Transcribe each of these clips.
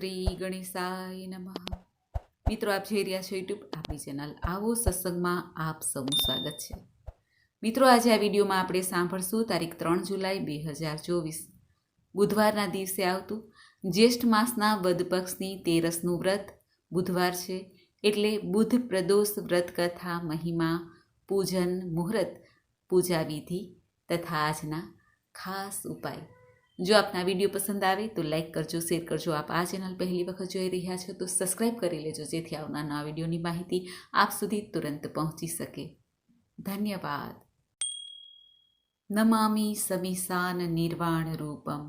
શ્રી ગણેશાય નમઃ. મિત્રો, આપ જોઈ રહ્યા છો યુટ્યુબ આપણી ચેનલ આવો સત્સંગમાં આપ સૌનું સ્વાગત છે. મિત્રો, આજે આ વિડીયોમાં આપણે સાંભળશું તારીખ ત્રણ જુલાઈ બે હજાર ચોવીસ. બુધવારના દિવસે આવતું જ્યેષ્ઠ માસના વદ પક્ષની તેરસનું વ્રત બુધવાર છે એટલે બુધ પ્રદોષ વ્રત કથા, મહિમા, પૂજન, મુહૂર્ત પૂજા વિધિ તથા આજના ખાસ ઉપાય. જો આપના વીડિયો પસંદ આવે તો લાઈક કરજો, શેર કરજો. આપ આ ચેનલ પહેલી વખત જોઈ રહ્યા છો તો સબસ્ક્રાઈબ કરી લેજો, જેથી આવનાર નવા વિડીયોની માહિતી આપ સુધી તુરંત પહોંચી શકે. ધન્યવાદ. નમામી સમિસાન નિર્વાણ રૂપમ,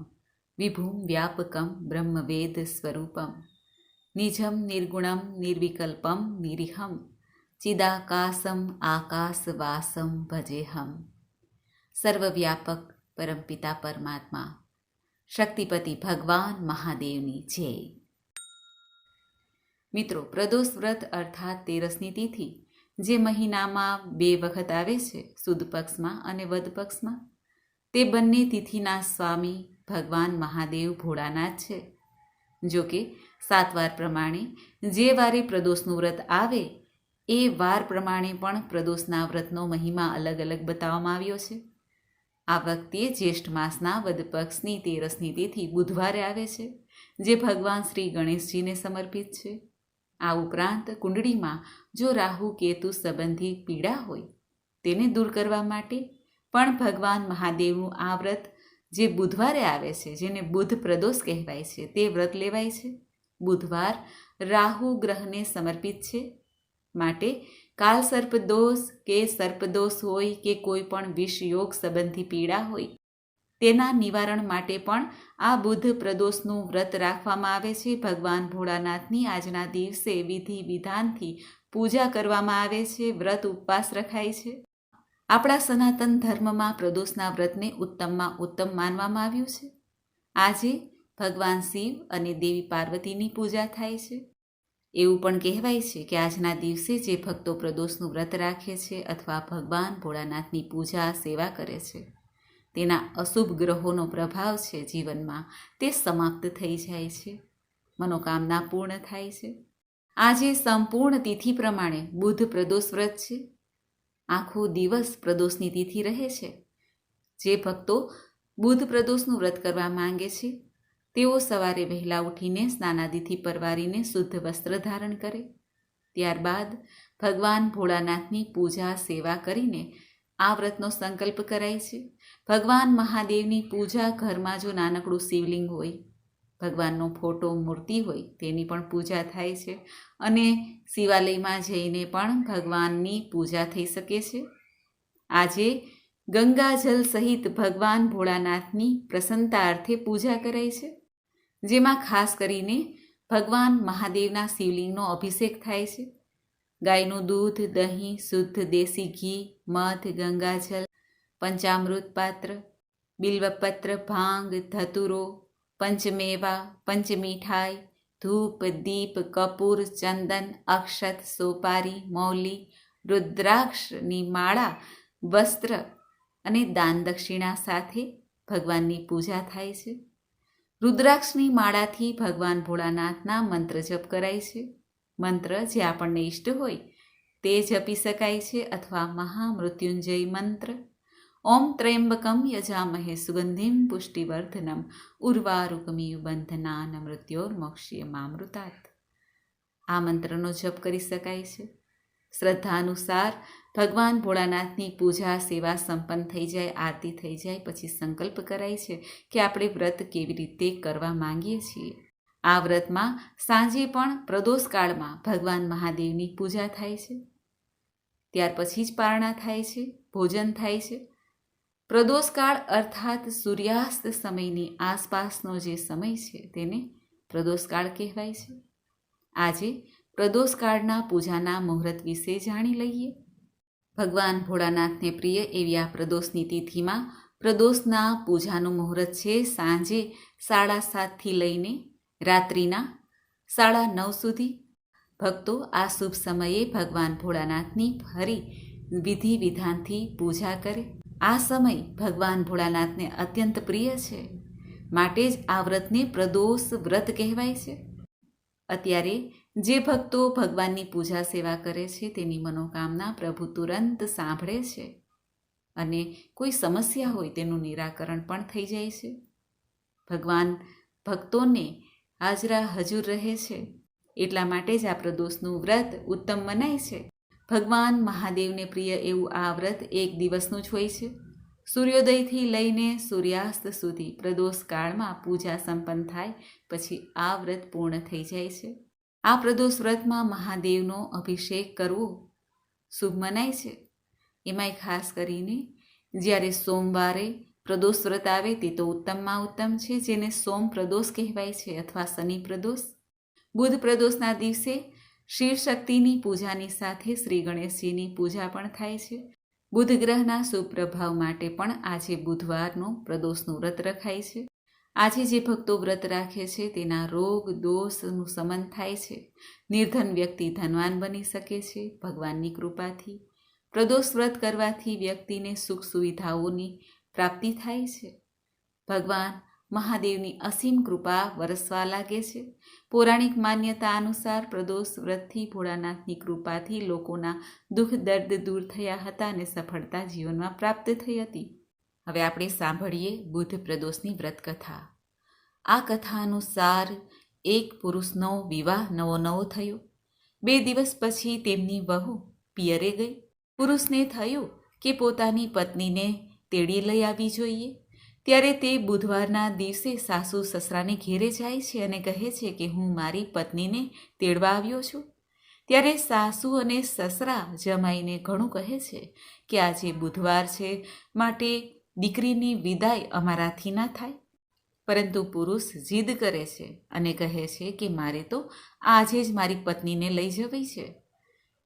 વિભુમ વ્યાપકમ બ્રહ્મવેદ સ્વરૂપમ, નિજમ નિર્ગુણમ નિર્વિકલ્પમ નિરિહમ ચિદાકાશમ આકાશવાસમ ભજેહમ. સર્વવ્યાપક પરમપિતા પરમાત્મા શક્તિપતિ ભગવાન મહાદેવની જય. મિત્રો, પ્રદોષ વ્રત અર્થાત તેરસની તિથિ, જે મહિનામાં બે વખત આવે છે, સુદ પક્ષમાં અને વદ પક્ષમાં. તે બંને તિથિના સ્વામી ભગવાન મહાદેવ ભોળાનાથ છે. જો કે સાતવાર પ્રમાણે જે વારે પ્રદોષનું વ્રત આવે, એ વાર પ્રમાણે પણ પ્રદોષના વ્રતનો મહિમા અલગ અલગ બતાવવામાં આવ્યો છે. આ વખતે જ્યેષ્ઠ માસના વદ પક્ષની તેરસની તિથિ બુધવારે આવે છે, જે ભગવાન શ્રી ગણેશજીને સમર્પિત છે. આ ઉપરાંત કુંડળીમાં જો રાહુ, કેતુ સંબંધી પીડા હોય, તેને દૂર કરવા માટે પણ ભગવાન મહાદેવનું આ વ્રત જે બુધવારે આવે છે, જેને બુધ પ્રદોષ કહેવાય છે, તે વ્રત લેવાય છે. બુધવાર રાહુ ગ્રહને સમર્પિત છે. માટે કાલ સર્પદોષ કે સર્પદોષ હોય કે કોઈ પણ વિષ યોગ સંબંધી પીડા હોય, તેના નિવારણ માટે પણ આ બુદ્ધ પ્રદોષનું વ્રત રાખવામાં આવે છે. ભગવાન ભોળાનાથની આજના દિવસે વિધિ વિધાનથી પૂજા કરવામાં આવે છે. વ્રત ઉપવાસ રખાય છે. આપણા સનાતન ધર્મમાં પ્રદોષના વ્રતને ઉત્તમમાં ઉત્તમ માનવામાં આવ્યું છે. આજે ભગવાન શિવ અને દેવી પાર્વતીની પૂજા થાય છે. એવું પણ કહેવાય છે કે આજના દિવસે જે ભક્તો પ્રદોષનું વ્રત રાખે છે અથવા ભગવાન ભોળાનાથની પૂજા, સેવા કરે છે, તેના અશુભ ગ્રહોનો પ્રભાવ છે જીવનમાં, તે સમાપ્ત થઈ જાય છે. મનોકામના પૂર્ણ થાય છે. આજે સંપૂર્ણ તિથિ પ્રમાણે બુધ પ્રદોષ વ્રત છે. આખો દિવસ પ્રદોષની તિથિ રહે છે. જે ભક્તો બુધ પ્રદોષનું વ્રત કરવા માંગે છે તેઓ સવારે વહેલા ઉઠીને સ્નાનાદિથી પરવારીને શુદ્ધ વસ્ત્ર ધારણ કરે. ત્યારબાદ ભગવાન ભોળાનાથની પૂજા સેવા કરીને આ વ્રતનો સંકલ્પ કરાય છે. ભગવાન મહાદેવની પૂજા ઘરમાં જો નાનકડું શિવલિંગ હોય, ભગવાનનો ફોટો મૂર્તિ હોય, તેની પણ પૂજા થાય છે અને શિવાલયમાં જઈને પણ ભગવાનની પૂજા થઈ શકે છે. આજે ગંગાજલ સહિત ભગવાન ભોળાનાથની પ્રસન્નતા અર્થે પૂજા કરાય છે. જેમાં ખાસ કરીને ભગવાન મહાદેવના શિવલિંગનો અભિષેક થાય છે. ગાયનું દૂધ, દહીં, શુદ્ધ દેશી ઘી, મધ ગંગાજલ પંચામૃત પાત્ર, બિલ્વપત્ર, ભાંગ, ધતુરો, પંચમેવા, પંચમીઠાઈ, ધૂપ, દીપ, કપૂર, ચંદન, અક્ષત, સોપારી, મૌલી, રુદ્રાક્ષની માળા, વસ્ત્ર અને દાન દક્ષિણા સાથે ભગવાનની પૂજા થાય છે. રુદ્રાક્ષની માળાથી ભગવાન ભોળાનાથના મંત્ર જપ કરાય છે. મંત્ર જે આપણને ઈષ્ટ હોય તે જપી શકાય છે અથવા મહામૃત્યુંજય મંત્ર. ઓમ ત્રયંબકમ યજામહે સુગંધિમ પુષ્ટિવર્ધનમ ઉર્વારુકમિયુ બંધનાન મૃત્યોર્મોક્ષ્ય મામૃતાત આ મંત્રનો જપ કરી શકાય છે. શ્રદ્ધા અનુસાર ભગવાન ભોળાનાથની પૂજા, સેવા સંપન્ન થઈ જાય, આરતી થઈ જાય, પછી સંકલ્પ કરાય છે કે આપણે વ્રત કેવી રીતે કરવા માંગીએ છીએ. આ વ્રતમાં સાંજે પણ પ્રદોષ કાળમાં ભગવાન મહાદેવની પૂજા થાય છે. ત્યાર પછી જ પારણા થાય છે, ભોજન થાય છે. પ્રદોષકાળ અર્થાત સૂર્યાસ્ત સમયની આસપાસનો જે સમય છે તેને પ્રદોષકાળ કહેવાય છે. આજે પ્રદોષકાળના પૂજાના મુહૂર્ત વિશે જાણી લઈએ. ભગવાન ભોળાનાથને પ્રિય એવી આ પ્રદોષની તિથિમાં પ્રદોષના પૂજાનું મુહૂર્ત છે સાંજે સાડા સાતથી લઈને રાત્રિના સાડા નવ સુધી. ભક્તો આ શુભ સમયે ભગવાન ભોળાનાથની ફરી વિધિ વિધાનથી પૂજા કરે. આ સમય ભગવાન ભોળાનાથને અત્યંત પ્રિય છે. માટે જ આ વ્રતને પ્રદોષ વ્રત કહેવાય છે. અત્યારે જે ભક્તો ભગવાનની પૂજા સેવા કરે છે, તેની મનોકામના પ્રભુ તુરંત સાંભળે છે અને કોઈ સમસ્યા હોય તેનું નિરાકરણ પણ થઈ જાય છે. ભગવાન ભક્તોને હાજરા હજુર રહે છે, એટલા માટે જ આ પ્રદોષનું વ્રત ઉત્તમ મનાય છે. ભગવાન મહાદેવને પ્રિય એવું આ વ્રત એક દિવસનું જ હોય છે. સૂર્યોદયથી લઈને સૂર્યાસ્ત સુધી પ્રદોષ કાળમાં પૂજા સંપન્ન થાય, પછી આ વ્રત પૂર્ણ થઈ જાય છે. આ પ્રદોષ વ્રતમાં મહાદેવનો અભિષેક કરવો શુભ મનાય છે. એમાંય ખાસ કરીને જ્યારે સોમવારે પ્રદોષ વ્રત આવે તે તો ઉત્તમમાં ઉત્તમ છે, જેને સોમ પ્રદોષ કહેવાય છે અથવા શનિ પ્રદોષ. બુધ પ્રદોષના દિવસે શિવ શક્તિની પૂજાની સાથે શ્રી ગણેશજીની પૂજા પણ થાય છે. બુધ ગ્રહના શુભ પ્રભાવ માટે પણ આજે બુધવારનું પ્રદોષનું વ્રત રખાય છે. આજે જે ભક્તો વ્રત રાખે છે, તેના રોગ, દોષનું સમન થાય છે. નિર્ધન વ્યક્તિ ધનવાન બની શકે છે, ભગવાનની કૃપાથી. પ્રદોષ વ્રત કરવાથી વ્યક્તિને સુખ સુવિધાઓની પ્રાપ્તિ થાય છે. ભગવાન મહાદેવની અસીમ કૃપા વરસવા લાગે છે. પૌરાણિક માન્યતા અનુસાર પ્રદોષ વ્રતથી ભોળાનાથની કૃપાથી લોકોના દુઃખ દર્દ દૂર થયા હતા અને સફળતા જીવનમાં પ્રાપ્ત થઈ હતી. હવે આપણે સાંભળીએ બુદ્ધ પ્રદોષની વ્રતકથા. આ કથા અનુસાર એક પુરુષનો વિવાહ નવો નવો થયો. બે દિવસ પછી તેમની વહુ પિયરે ગઈ. પુરુષને થયું કે પોતાની પત્નીને તેડી લઈ આવવી જોઈએ. ત્યારે તે બુધવારના દિવસે સાસુ સસરાને ઘેરે જાય છે અને કહે છે કે હું મારી પત્નીને તેડવા આવ્યો છું. ત્યારે સાસુ અને સસરા જમાઈને ઘણું કહે છે કે આજે બુધવાર છે, માટે દીકરીની વિદાય અમારાથી ના થાય. પરંતુ પુરુષ જીદ કરે છે અને કહે છે કે મારે તો આજે જ મારી પત્નીને લઈ જવી છે.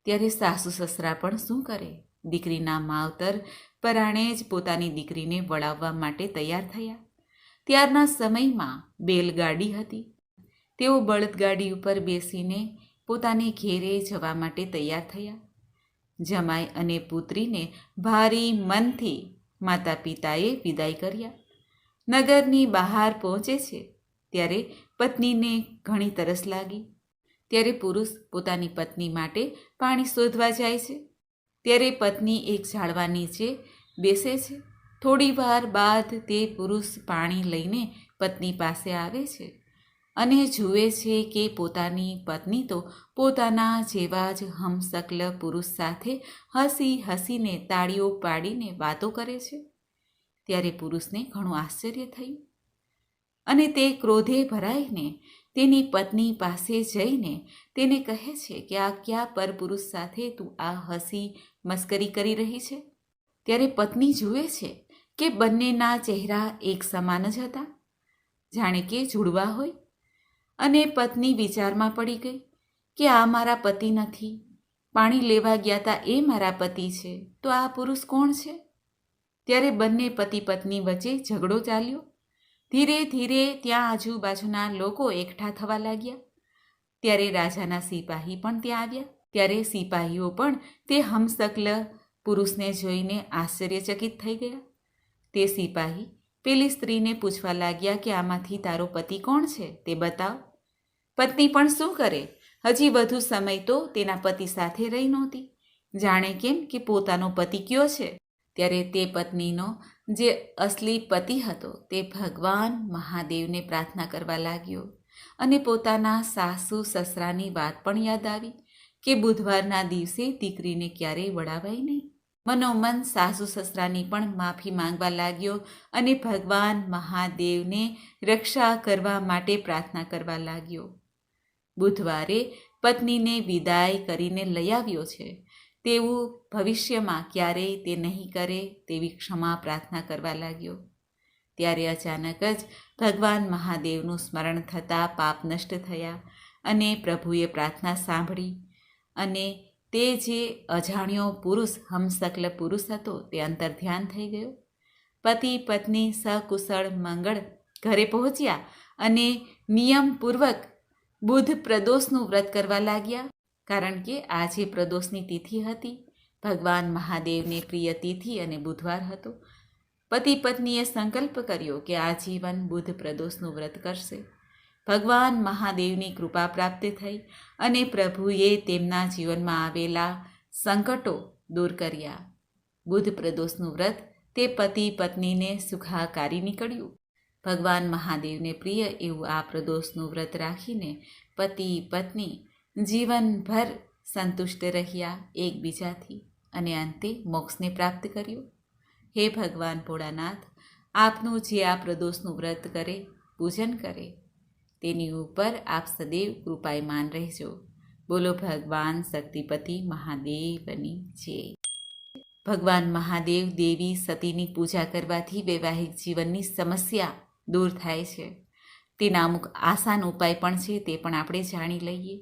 ત્યારે સાસુ સસરા પણ શું કરે? દીકરીના માવતર પરાણે જ પોતાની દીકરીને વળાવવા માટે તૈયાર થયા. ત્યારના સમયમાં બેલગાડી હતી. તેઓ બળદગાડી ઉપર બેસીને પોતાને ઘેરે જવા માટે તૈયાર થયા. જમાઈ અને પુત્રીને ભારી મનથી માતા પિતાએ વિદાય કર્યા. નગરની બહાર પહોંચે છે, ત્યારે પત્નીને ઘણી તરસ લાગી. ત્યારે પુરુષ પોતાની પત્ની માટે પાણી શોધવા જાય છે. ત્યારે પત્ની એક ઝાડવા નીચે બેસે છે. થોડી વાર બાદ તે પુરુષ પાણી લઈને પત્ની પાસે આવે છે. અને જુએ છે કે પોતાની પત્ની તો પોતાના જેવા જ હમસકલ પુરુષ સાથે હસી હસીને તાળીઓ પાડીને વાતો કરે છે. ત્યારે પુરુષને ઘણું આશ્ચર્ય થયું. અને તે ક્રોધે ભરાઈને તેની પત્ની પાસે જઈને તેને કહે છે કે આ કયા પરપુરુષ સાથે તું આ હસી મસ્કરી કરી રહી છે? ત્યારે પત્ની જુએ છે કે બંનેના ચહેરા એક સમાન જ હતા. જાણે કે જુડવા હોય. અને પત્ની વિચારમાં પડી ગઈ કે આ મારા પતિ નથી. પાણી લેવા ગયા તા એ મારા પતિ છે. તો આ પુરુષ કોણ છે? ત્યારે બંને પતિ પત્ની વચ્ચે ઝઘડો ચાલ્યો. ધીરે ધીરે ત્યાં આજુબાજુના લોકો એકઠા થવા લાગ્યા. ત્યારે રાજાના સિપાહી પણ ત્યાં આવ્યા. ત્યારે સિપાહીઓ પણ તે હમસકલ પુરુષને જોઈને આશ્ચર્યચકિત થઈ ગયા. તે સિપાહી પેલી સ્ત્રીને પૂછવા લાગ્યા કે આમાંથી તારો પતિ કોણ છે તે બતાવ. પત્ની પણ શું કરે? હજી વધુ સમય તો તેના પતિ સાથે રહી નહોતી. જાણે કેમ કે પોતાનો પતિ કયો છે? ત્યારે તે પત્નીનો, જે અસલી પતિ હતો, તે ભગવાન મહાદેવને પ્રાર્થના કરવા લાગ્યો. અને પોતાના સાસુ સસરાની વાત પણ યાદ આવી કે બુધવારના દિવસે દીકરીને ક્યારેય વળાવાય નહીં. મનોમન સાસુ સસરાની પણ માફી માંગવા લાગ્યો અને ભગવાન મહાદેવને રક્ષા કરવા માટે પ્રાર્થના કરવા લાગ્યો. બુધવારે પત્નીને વિદાય કરીને લઈ આવ્યો છે. તેવું ભવિષ્યમાં ક્યારેય તે નહીં કરે તેવી ક્ષમા પ્રાર્થના કરવા લાગ્યો. ત્યારે અચાનક જ ભગવાન મહાદેવનું સ્મરણ થતાં પાપ નષ્ટ થયા અને પ્રભુએ પ્રાર્થના સાંભળી અને તે જે અજાણ્યો પુરુષ હમસકલ પુરુષ હતો, તે અંતર ધ્યાન થઈ ગયો. પતિ, પત્ની, સકુશળ, મંગળ ઘરે પહોંચ્યા અને નિયમપૂર્વક બુધ પ્રદોષનું વ્રત કરવા લાગ્યા. કારણ કે આજે પ્રદોષની તિથિ હતી, ભગવાન મહાદેવને પ્રિય તિથિ અને બુધવાર હતો. પતિ, પત્નીએ સંકલ્પ કર્યો કે આજીવન બુધ પ્રદોષનું વ્રત કરશે. ભગવાન મહાદેવની કૃપા પ્રાપ્ત થઈ અને પ્રભુએ તેમના જીવનમાં આવેલા સંકટો દૂર કર્યા. બુધ પ્રદોષનું વ્રત તે પતિ પત્નીને સુખાકારી નીકળ્યું. ભગવાન મહાદેવને પ્રિય એવું આ પ્રદોષનું વ્રત રાખીને પતિ પત્ની જીવનભર સંતુષ્ટ રહ્યા એકબીજાથી અને અંતે મોક્ષને પ્રાપ્ત કર્યું. હે ભગવાન ભોળાનાથ, આપનું જે આ પ્રદોષનું વ્રત કરે, પૂજન કરે તેની ઉપર આપ સદૈવ કૃપાયમાન રહેજો. બોલો ભગવાન શક્તિપતિ મહાદેવની જય. ભગવાન મહાદેવ દેવી સતીની પૂજા કરવાથી વૈવાહિક જીવનની સમસ્યા દૂર થાય છે. તેના અમુક આસાન ઉપાય પણ છે તે પણ આપણે જાણી લઈએ.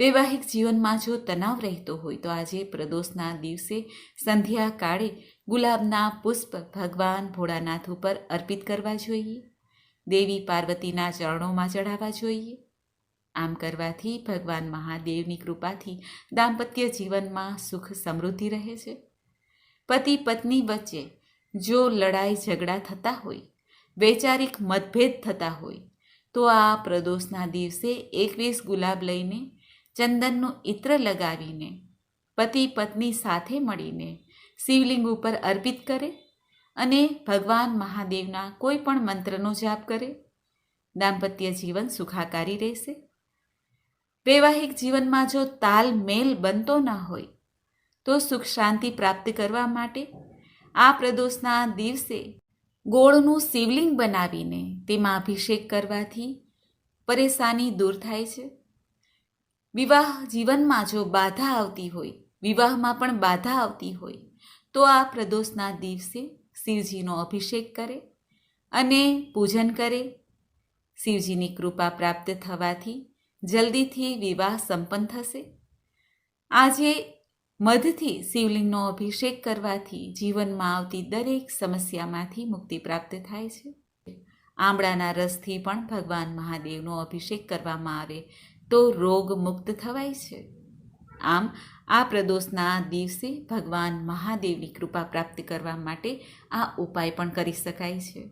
વૈવાહિક જીવનમાં જો તણાવ રહેતો હોય તો આજે પ્રદોષના દિવસે સંધ્યા કાળે ગુલાબના પુષ્પ ભગવાન ભોળાનાથ ઉપર અર્પિત કરવા જોઈએ. દેવી પાર્વતીના ચરણોમાં ચઢાવવા જોઈએ. આમ કરવાથી ભગવાન મહાદેવની કૃપાથી દાંપત્ય જીવનમાં સુખ સમૃદ્ધિ રહે છે. પતિ પત્ની વચ્ચે જો લડાઈ ઝઘડા થતા હોય, વૈચારિક મતભેદ થતા હોય, તો આ પ્રદોષના દિવસે એકવીસ ગુલાબ લઈને ચંદનનું ઇત્ર લગાવીને પતિ પત્ની સાથે મળીને શિવલિંગ ઉપર અર્પિત કરે અને ભગવાન મહાદેવના કોઈ પણ મંત્રનો જાપ કરે, દાંપત્ય જીવન સુખાકારી રહેશે. વૈવાહિક જીવનમાં જો તાલમેલ બનતો ન હોય, તો સુખ શાંતિ પ્રાપ્ત કરવા માટે આ પ્રદોષના દિવસે ગોળનું શિવલિંગ બનાવીને તેમાં અભિષેક કરવાથી પરેશાની દૂર થાય છે. વિવાહ જીવનમાં જો બાધા આવતી હોય, વિવાહમાં પણ બાધા આવતી હોય, તો આ પ્રદોષના દિવસે શિવજીનો અભિષેક કરે અને પૂજન કરે. શિવજીની કૃપા પ્રાપ્ત થવાથી જલ્દીથી વિવાહ સંપન્ન થશે. આજે મધથી શિવલિંગનો અભિષેક કરવાથી જીવનમાં આવતી દરેક સમસ્યામાંથી મુક્તિ પ્રાપ્ત થાય છે. આંબળાના રસથી પણ ભગવાન મહાદેવનો અભિષેક કરવામાં આવે તો રોગ મુક્ત થવાય છે. આમ આ પ્રદોષના દિવસે ભગવાન મહાદેવની કૃપા પ્રાપ્ત કરવા માટે આ ઉપાય પણ કરી શકાય છે.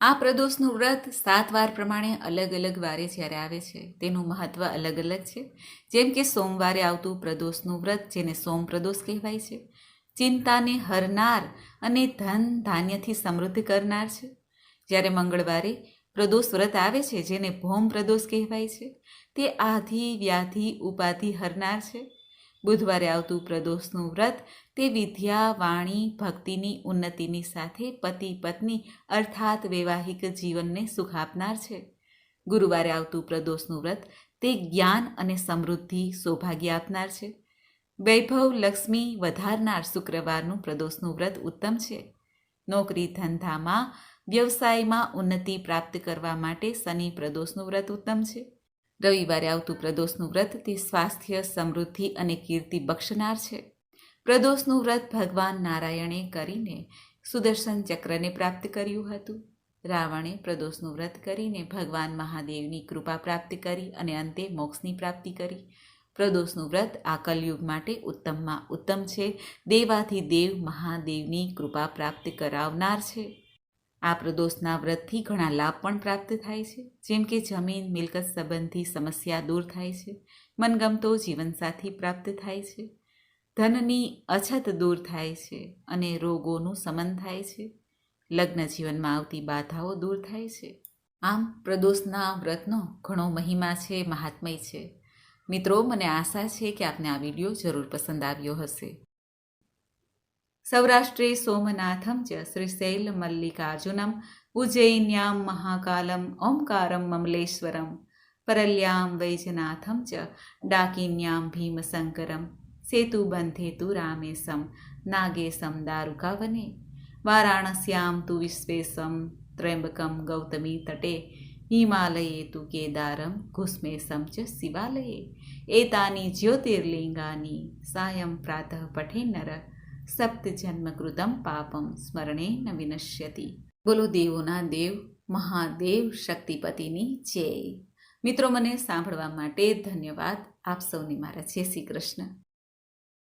આ પ્રદોષનું વ્રત સાત વાર પ્રમાણે અલગ અલગ વારે જ્યારે આવે છે, તેનું મહત્ત્વ અલગ અલગ છે. જેમ કે સોમવારે આવતું પ્રદોષનું વ્રત, જેને સોમ પ્રદોષ કહેવાય છે, ચિંતાને હરનાર અને ધન ધાન્યથી સમૃદ્ધ કરનાર છે. જ્યારે મંગળવારે પ્રદોષ વ્રત આવે છે, જેને ભૌમ પ્રદોષ કહેવાય છે, તે આધિ વ્યાધિ ઉપાધિ હરનાર છે. બુધવારે આવતું પ્રદોષનું વ્રત તે વિદ્યા, વાણી, ભક્તિની ઉન્નતિની સાથે પતિ, પત્ની અર્થાત વૈવાહિક જીવનને સુખ આપનાર છે. ગુરુવારે આવતું પ્રદોષનું વ્રત તે જ્ઞાન અને સમૃદ્ધિ સૌભાગ્ય આપનાર છે. વૈભવ લક્ષ્મી વધારનાર શુક્રવારનું પ્રદોષનું વ્રત ઉત્તમ છે. નોકરી ધંધામાં વ્યવસાયમાં ઉન્નતિ પ્રાપ્ત કરવા માટે શનિ પ્રદોષનું વ્રત ઉત્તમ છે. રવિવારે આવતું પ્રદોષનું વ્રત તે સ્વાસ્થ્ય, સમૃદ્ધિ અને કીર્તિ બક્ષનાર છે. પ્રદોષનું વ્રત ભગવાન નારાયણે કરીને સુદર્શન ચક્રને પ્રાપ્ત કર્યું હતું. રાવણે પ્રદોષનું વ્રત કરીને ભગવાન મહાદેવની કૃપા પ્રાપ્ત કરી અને અંતે મોક્ષની પ્રાપ્તિ કરી. પ્રદોષનું વ્રત આ કલયુગ માટે ઉત્તમમાં ઉત્તમ છે. દેવાથી દેવ મહાદેવની કૃપા પ્રાપ્ત કરાવનાર છે. આ પ્રદોષના વ્રતથી ઘણા લાભ પણ પ્રાપ્ત થાય છે. જેમ કે જમીન, મિલકત સંબંધી સમસ્યા દૂર થાય છે. મનગમતો જીવનસાથી પ્રાપ્ત થાય છે. ધનની અછત દૂર થાય છે અને રોગોનું સમન થાય છે. લગ્ન જીવનમાં આવતી બાધાઓ દૂર થાય છે. આમ, પ્રદોષના વ્રતનો ઘણો મહિમા છે, મહાત્મય છે. મિત્રો, મને આશા છે કે આપને આ વીડિયો જરૂર પસંદ આવ્યો હશે. સૌરાષ્ટ્રે સોમનાથમ ચ શ્રીશૈલ મલ્લિકાર્જુનમ ઉજ્જૈન્યામ મહાકાલમ ઓમકારમ મમલેશ્વરમ પરલ્યામ વૈજનાથમ ચ ડાકિન્યામ ભીમશંકરમ સેતુબંધેતુ રામેશમ નાગેશમ દારુકાવને વારાણસ્યામ તુ વિશ્વેશમ ત્રયંબકમ ગૌતમી તટે હિમાલયે તુ કેદારમ ઘુસ્મેશમ ચ શિવાલયે એતાની જ્યોતિર્લિંગાની સાયં પ્રાતઃ પઠે નર સપ્તજન્મકૃતમ પાપમ સ્મરણે ન વિનશ્યતિ બોલો દેવોના દેવ મહાદેવ શક્તિપતિની જય મિત્રો મને સાંભળવા માટે ધન્યવાદ. આપ સૌને મારા જય શ્રી કૃષ્ણ.